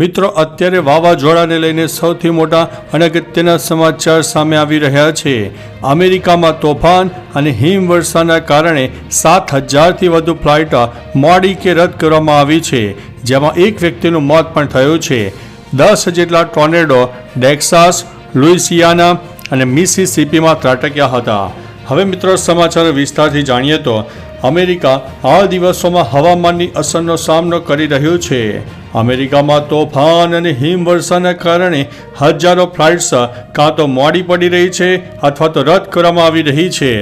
મિત્રો, અત્યારે વાવાઝોડાને લઈને સૌથી મોટા અને અગત્યના સમાચાર સામે આવી રહ્યા છે. અમેરિકામાં તોફાન અને હિમવર્ષાના કારણે સાત હજારથી વધુ ફ્લાઇટ મોડી કે રદ કરવામાં આવી છે, જેમાં એક વ્યક્તિનું મોત પણ થયું છે. દસ જેટલા ટોર્નેડો ડેક્સાસ લુઇસિયાના અને મિસિસિપીમાં ત્રાટક્યા હતા. હવે મિત્રો સમાચાર વિસ્તારથી જાણીએ તો અમેરિકા આ દિવસોમાં હવામાનની અસરનો સામનો કરી રહ્યું છે. અમેરિકામાં તોફાન અને હિમવર્ષાના કારણે હજારો ફ્લાઇટ્સ કાં તો મોડી પડી રહી છે અથવા તો રદ કરવામાં આવી રહી છે.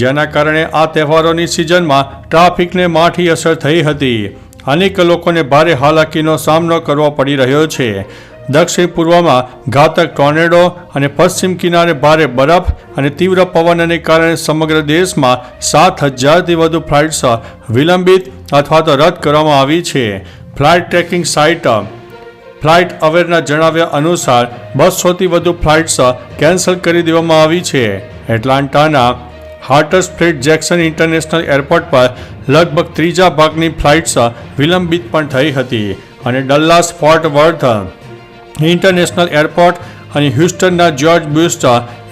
જેના કારણે આ તહેવારોની સિઝનમાં ટ્રાફિકને માઠી અસર થઈ હતી. અનેક લોકોને ભારે હાલાકીનો સામનો કરવો પડી રહ્યો છે. દક્ષિણ પૂર્વમાં ઘાતક ટોર્નેડો અને પશ્ચિમ કિનારે ભારે બરફ અને તીવ્ર પવનને કારણે સમગ્ર દેશમાં સાત હજારથી વધુ ફ્લાઇટ્સ વિલંબિત અથવા તો રદ કરવામાં આવી છે. ફ્લાઇટ ટ્રેકિંગ સાઇટ, ફ્લાઇટ અવેરના જણાવ્યા અનુસાર બસોથી વધુ ફ્લાઇટ્સ કેન્સલ કરી દેવામાં આવી છે. એટલાન્ટાના Hartsfield Jackson international airport પર લગભગ ત્રીજા ભાગની ફ્લાઇટ્સ વિલંબિત પણ થઈ હતી અને Dallas Fort Worth international airport અને હ્યુસ્ટનના જ્યોર્જ બુસ્ટ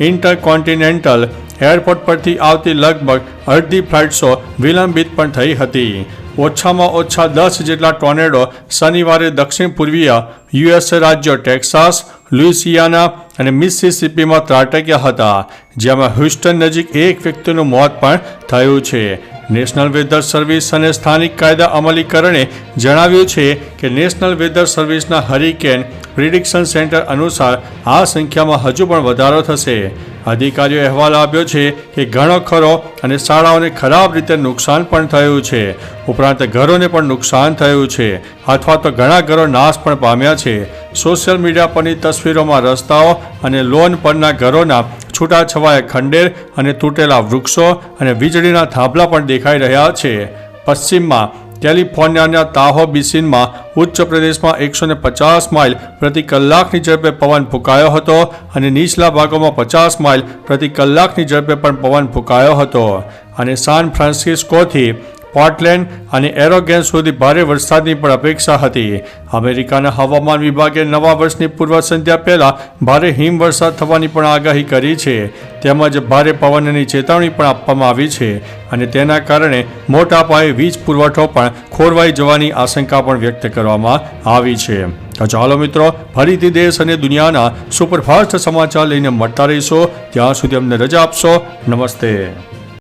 ઇન્ટરકોન્ટિનેન્ટલ એરપોર્ટ પરથી આવતી લગભગ અડધી ફ્લાઇટ્સો વિલંબિત પણ થઈ હતી. ઓછામાં ઓછા દસ જેટલા ટોર્નેડો શનિવારે દક્ષિણ પૂર્વીય યુએસ રાજ્યો ટેક્સાસ, લુઇસિયાના અને મિસિસિપીમાં ત્રાટક્યા હતા. જેમાં હ્યુસ્ટન નજીક એક વ્યક્તિનું મોત પણ થયું છે. નેશનલ વેધર સર્વિસ અને સ્થાનિક કાયદા અમલીકરણે જણાવ્યું છે કે નેશનલ વેધર સર્વિસના હરિકેન પ્રિડિક્શન સેન્ટર અનુસાર આ સંખ્યામાં હજુ પણ વધારો થશે. અધિકારીઓ અહેવાલ આપ્યો છે કે ઘણો ખરો અને શાળાઓને ખરાબ રીતે નુકસાન પણ થયું છે. ઉપરાંત ઘરોને પણ નુકસાન થયું છે અથવા તો ઘણા ઘરો નાશ પણ પામ્યા છે. સોશિયલ મીડિયા પરની તસવીરોમાં રસ્તાઓ અને લોન પરના ઘરોના છૂટાછવાયા ખંડેર અને તૂટેલા વૃક્ષો અને વીજળીના થાંભલા પણ દેખાઈ રહ્યા છે. પશ્ચિમમાં કેલિફોર્નિયાના તાહો બિસિનમાં ઉચ્ચ પ્રદેશમાં એકસો ને પચાસ માઇલ પ્રતિ કલાકની ઝડપે પવન ફૂંકાયો હતો અને નીચલા ભાગોમાં પચાસ માઇલ પ્રતિ કલાકની ઝડપે પણ પવન ફૂંકાયો હતો. અને સાન ફ્રાન્સિસ્કોથી પોર્ટલેન્ડ અને એરોગેન સુધી ભારે વરસાદની પણ અપેક્ષા હતી. અમેરિકાના હવામાન વિભાગે નવા વર્ષની પૂર્વ સંધ્યા પહેલા ભારે હિમવર્ષા થવાની પણ આગાહી કરી છે. તેમજ ભારે પવનની ચેતવણી પણ આપવામાં આવી છે અને તેના કારણે મોટા પાયે વીજ પુરવઠો પણ ખોરવાઈ જવાની આશંકા પણ વ્યક્ત કરવામાં આવી છે. તો ચાલો મિત્રો, ફરીથી દેશ અને દુનિયાના સુપરફાસ્ટ સમાચાર લઈને મળતા રહીશો. ત્યાં સુધી અમને રજા આપશો. નમસ્તે.